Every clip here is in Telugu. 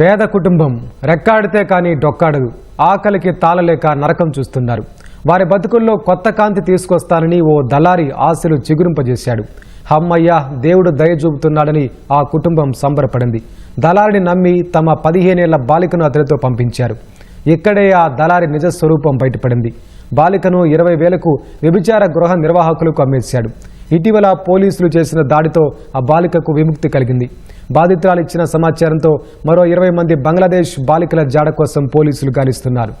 పేద కుటుంబం రెక్కాడితే కానీ డొక్కాడదు. ఆకలికి తాళలేక నరకం చూస్తున్నారు. వారి బతుకుల్లో కొత్త కాంతి తీసుకొస్తానని ఓ దళారి ఆశలు చిగురింపజేశాడు. హమ్మయ్య దేవుడు దయ చూపుతున్నాడని ఆ కుటుంబం సంబరపడింది. దళారిని నమ్మి తమ పదిహేనేళ్ళ బాలికను అతనితో పంపించారు. ఇక్కడే ఆ దళారి నిజ స్వరూపం బయటపడింది. బాలికను ఇరవై వేలకు వ్యభిచార గృహ నిర్వాహకులకు అమ్మేశాడు. ఇటీవల పోలీసులు చేసిన దాడితో ఆ బాలికకు విముక్తి కలిగింది. బాధితురాలు ఇచ్చిన సమాచారంతో మరో ఇరవై మంది బంగ్లాదేశ్ బాలికల జాడ కోసం పోలీసులు గాలిస్తున్నారు.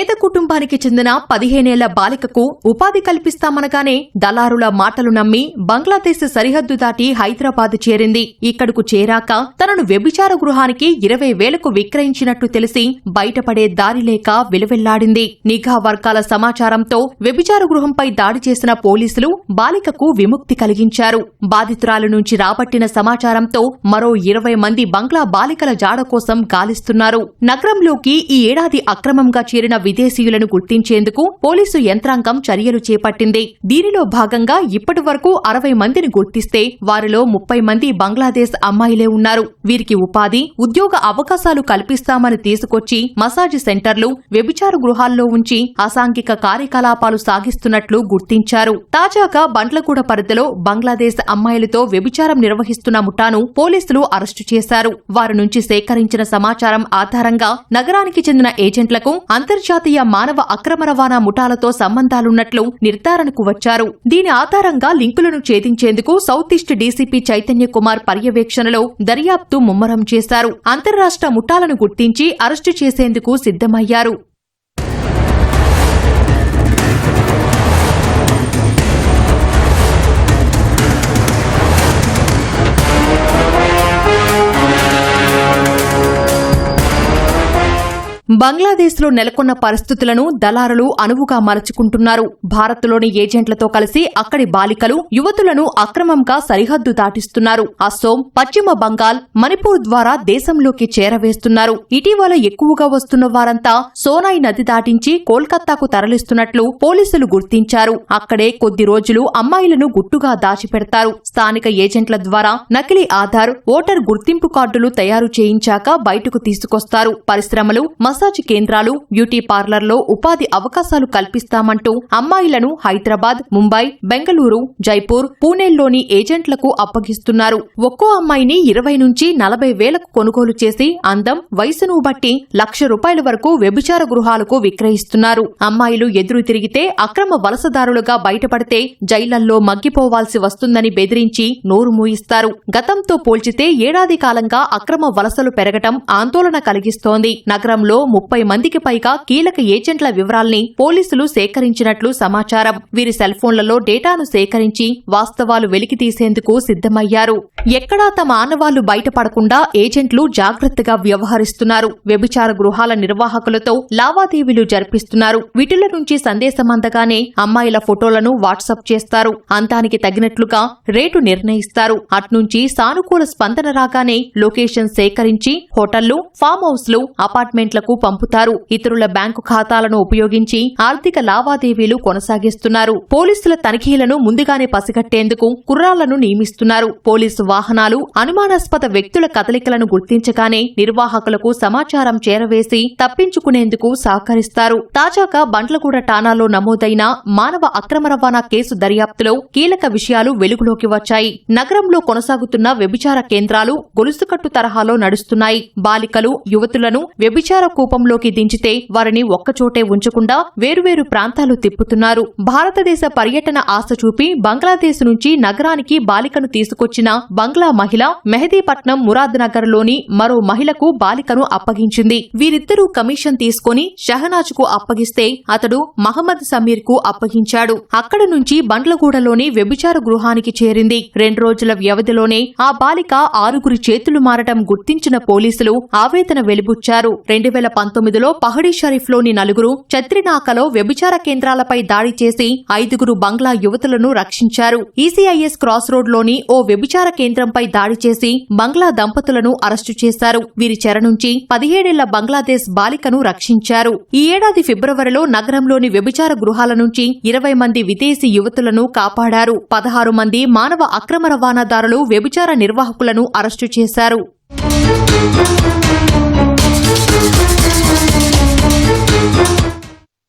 పేద కుటుంబానికి చెందిన పదిహేనేళ్ళ బాలికకు ఉపాధి కల్పిస్తామనగానే దళారుల మాటలు నమ్మి బంగ్లాదేశ్ సరిహద్దు దాటి హైదరాబాద్ చేరింది. ఇక్కడకు చేరాక తనను వ్యభిచార గృహానికి ఇరవై వేలకు విక్రయించినట్టు తెలిసి బయటపడే దారి లేక విలువెల్లాడింది నిఘా వర్గాల సమాచారంతో వ్యభిచార గృహంపై దాడి చేసిన పోలీసులు బాలికకు విముక్తి కలిగించారు. బాధితురాల నుంచి రాబట్టిన సమాచారంతో మరో ఇరవై మంది బంగ్లా బాలికల జాడ కోసం గాలిస్తున్నారు. నగరంలోకి ఈ ఏడాది అక్రమంగా చేరిన విదేశీయులను గుర్తించేందుకు పోలీసు యంత్రాంగం చర్యలు చేపట్టింది. దీనిలో భాగంగా ఇప్పటి వరకు అరవై మందిని గుర్తిస్తే వారిలో ముప్పై మంది బంగ్లాదేశ్ అమ్మాయిలే ఉన్నారు. వీరికి ఉపాధి ఉద్యోగ అవకాశాలు కల్పిస్తామని తీసుకొచ్చి మసాజ్ సెంటర్లు వ్యభిచార గృహాల్లో ఉంచి అసాంఘిక కార్యకలాపాలు సాగిస్తున్నట్లు గుర్తించారు. తాజాగా బండ్లగూడ పరిధిలో బంగ్లాదేశ్ అమ్మాయిలతో వ్యభిచారం నిర్వహిస్తున్న ముఠాను పోలీసులు అరెస్టు చేశారు. వారి నుంచి సేకరించిన సమాచారం ఆధారంగా నగరానికి చెందిన ఏజెంట్లకు అంతర్జాతీయ మానవ అక్రమ రవాణా ముఠాలతో సంబంధాలున్నట్లు నిర్ధారణకు వచ్చారు. దీని ఆధారంగా లింకులను ఛేదించేందుకు south east DCP Chaitanya Kumar పర్యవేక్షణలో దర్యాప్తు ముమ్మరం చేశారు. అంతర్రాష్ట్ర ముఠాలను గుర్తించి అరెస్టు చేసేందుకు సిద్దమయ్యారు బంగ్లాదేశ్లో నెలకొన్న పరిస్థితులను దళారులు అనువుగా మలుచుకుంటున్నారు. భారత్లోని ఏజెంట్లతో కలిసి అక్కడి బాలికలు యువతులను అక్రమంగా సరిహద్దు దాటిస్తున్నారు. అస్సోం పశ్చిమ బంగాల్ మణిపూర్ ద్వారా దేశంలోకి చేరవేస్తున్నారు. ఇటీవల ఎక్కువగా వస్తున్న వారంతా సోనాయి నది దాటించి కోల్కతాకు తరలిస్తున్నట్లు పోలీసులు గుర్తించారు. అక్కడే కొద్ది రోజులు అమ్మాయిలను గుట్టుగా దాచిపెడతారు. స్థానిక ఏజెంట్ల ద్వారా నకిలీ ఆధార్ ఓటర్ గుర్తింపు కార్డులు తయారు చేయించాక బయటకు తీసుకొస్తారు. పరిశ్రమలు మసాజ్ కేంద్రాలు బ్యూటీ పార్లర్లో ఉపాధి అవకాశాలు కల్పిస్తామంటూ అమ్మాయిలను హైదరాబాద్ ముంబై బెంగళూరు జైపూర్ పూణేల్లోని ఏజెంట్లకు అప్పగిస్తున్నారు. ఒక్కో అమ్మాయిని ఇరవై నుంచి నలభై వేలకు కొనుగోలు చేసి అందం వయసును బట్టి లక్ష రూపాయల వరకు వ్యభిచార గృహాలకు విక్రయిస్తున్నారు. అమ్మాయిలు ఎదురు తిరిగితే అక్రమ వలసదారులుగా బయటపడితే జైళ్ళల్లో మగ్గిపోవాల్సి వస్తుందని బెదిరించి నోరు మూయిస్తారు. గతంతో పోల్చితే ఏడాది కాలంగా అక్రమ వలసలు పెరగటం ఆందోళన కలిగిస్తోంది. నగరంలో ముప్పై మందికి పైగా కీలక ఏజెంట్ల వివరాల్ని పోలీసులు సేకరించినట్లు సమాచారం. వీరి సెల్ ఫోన్లలో డేటాను సేకరించి వాస్తవాలు వెలికి తీసేందుకు సిద్ధమయ్యారు. ఎక్కడా తమ ఆనవాళ్ళు బయటపడకుండా ఏజెంట్లు జాగ్రత్తగా వ్యవహరిస్తున్నారు. వ్యభిచార గృహాల నిర్వాహకులతో లావాదేవీలు జరిపిస్తున్నారు. వీటిల నుంచి సందేశం అందగానే అమ్మాయిల ఫోటోలను వాట్సాప్ చేస్తారు. అంతానికి తగినట్లుగా రేటు నిర్ణయిస్తారు. అట్నుంచి సానుకూల స్పందన రాగానే లొకేషన్ సేకరించి హోటళ్ళు ఫామ్ హౌస్లు అపార్ట్మెంట్లకు పంపుతారు. ఇతరుల బ్యాంకు ఖాతాలను ఉపయోగించి ఆర్థిక లావాదేవీలు కొనసాగిస్తున్నారు. పోలీసుల తనిఖీలను ముందుగానే పసిగట్టేందుకు కుర్రాళ్ళను నియమిస్తున్నారు. పోలీసు వాహనాలు అనుమానాస్పద వ్యక్తుల కదలికలను గుర్తించగానే నిర్వాహకులకు సమాచారం చేరవేసి తప్పించుకునేందుకు సహకరిస్తారు. తాజాగా బండ్లగూడ టానాలో నమోదైన మానవ అక్రమ రవాణా కేసు దర్యాప్తులో కీలక విషయాలు వెలుగులోకి వచ్చాయి. నగరంలో కొనసాగుతున్న వ్యభిచార కేంద్రాలు గొలుసుకట్టు తరహాలో నడుస్తున్నాయి. బాలికలు యువతులను వ్యభిచార కూపం కూపంలోకి దించితే వారిని ఒక్కచోటే ఉంచకుండా వేరువేరు ప్రాంతాలు తిప్పుతున్నారు. భారతదేశ పర్యటన ఆశ చూపి బంగ్లాదేశ్ నుంచి నగరానికి బాలికను తీసుకొచ్చిన బంగ్లా మహిళ మెహదీపట్నం మురాద్ నగర్లోని మరో మహిళకు బాలికను అప్పగించింది. వీరిద్దరూ కమిషన్ తీసుకుని షహనాజ్కు అప్పగిస్తే అతడు మహమ్మద్ సమీర్కు అప్పగించాడు. అక్కడ నుంచి బండ్లగూడలోని వ్యభిచార గృహానికి చేరింది. రెండు రోజుల వ్యవధిలోనే ఆ బాలిక ఆరుగురి చేతులు మారటం గుర్తించిన పోలీసులు ఆవేదన వెలిబుచ్చారు. రెండు వేల పంతొమ్మిదిలో పహడీ షరీఫ్లోని నలుగురు చత్రినాకలో వ్యభిచార కేంద్రాలపై దాడి చేసి ఐదుగురు బంగ్లా యువతులను రక్షించారు. ఈసీఐఎస్ క్రాస్ రోడ్లోని ఓ వ్యభిచార కేంద్రంపై దాడి చేసి బంగ్లా దంపతులను అరెస్టు చేశారు. వీరి చెర నుంచి పదిహేడేళ్ళ బంగ్లాదేశ్ బాలికను రక్షించారు. ఈ ఏడాది ఫిబ్రవరిలో నగరంలోని వ్యభిచార గృహాల నుంచి ఇరవై మంది విదేశీ యువతులను కాపాడారు. పదహారు మంది మానవ అక్రమ రవాణాదారులు వ్యభిచార నిర్వాహకులను అరెస్టు చేశారు.